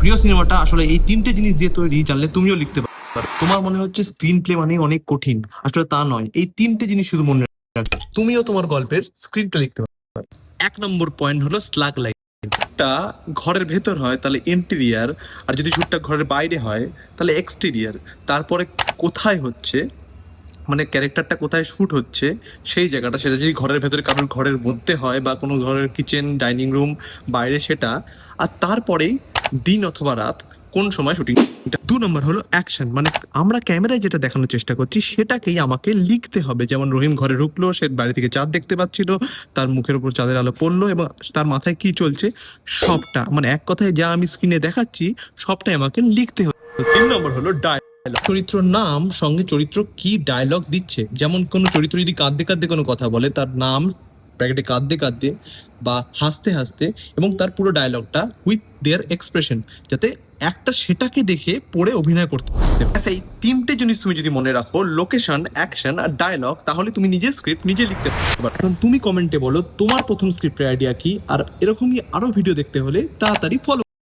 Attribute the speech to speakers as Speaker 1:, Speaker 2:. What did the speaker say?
Speaker 1: প্রিয় সিনেমাটা আসলে এই তিনটে জিনিস দিয়ে তৈরি জানলে তুমিও লিখতে পারো। তোমার মনে হচ্ছে স্ক্রিন প্লে মানে অনেক কঠিন। আসলে তা নয়। এই তিনটে জিনিস শুধু মনে রাখবে তুমিও তোমার গল্পের স্ক্রিন প্লে লিখতে পারো। এক নম্বর পয়েন্ট হলো স্লাগ লাইন শ্যুটটা ঘরের ভেতর হয়, তাহলে ইন্টেরিয়ার আর যদি শ্যুটটা ঘরের বাইরে হয়, তাহলে এক্সটেরিয়ার তারপরে কোথায় হচ্ছে? মানে ক্যারেক্টারটা কোথায় শ্যুট হচ্ছে? সেই জায়গাটা। সেটা যদি ঘরের ভেতরে কারোর ঘরের মধ্যে হয় বা কোনো ঘরের কিচেন ডাইনিং রুম বাইরে সেটা। আর তারপরেই দিন অথবা রাত, কোন সময় শুটিং দু নম্বর হলো অ্যাকশন মানে আমরা ক্যামেরায় যেটা দেখানোর চেষ্টা করছি, সেটাকেই আমাকে লিখতে হবে। যেমন রহিম ঘরে ঢুকলো, সে বাড়ি থেকে চাঁদ দেখতে পাচ্ছিল, তার মুখের উপর চাঁদের আলো পড়ল এবং তার মাথায় কি চলছে, সবটা। মানে এক কথায় যা আমি স্ক্রিনে দেখাচ্ছি, সবটাই আমাকে লিখতে হবে। তিন নম্বর হলো ডায়লগ চরিত্র নাম, সঙ্গে চরিত্র কি ডায়লগ দিচ্ছে? যেমন কোনো চরিত্র যদি কাঁদতে কাঁদতে কোনো কথা বলে, তার নাম ব্র্যাকেটে কাঁদতে কাঁদতে বা হাসতে হাসতে এবং তার পুরো ডায়লগটা উইথ দেয়ার এক্সপ্রেশন যাতে একটা সেটাকে দেখে পড়ে অভিনয় করতে সেই তিনটে জিনিস তুমি যদি মনে রাখো লোকেশন অ্যাকশন আর ডায়লগ তাহলে তুমি নিজে স্ক্রিপ্ট নিজে লিখতে পারবে এখন তুমি কমেন্টে বলো, তোমার প্রথম স্ক্রিপ্টের আইডিয়া কি? আর এরকমই আরও ভিডিও দেখতে হলে তাড়াতাড়ি ফলো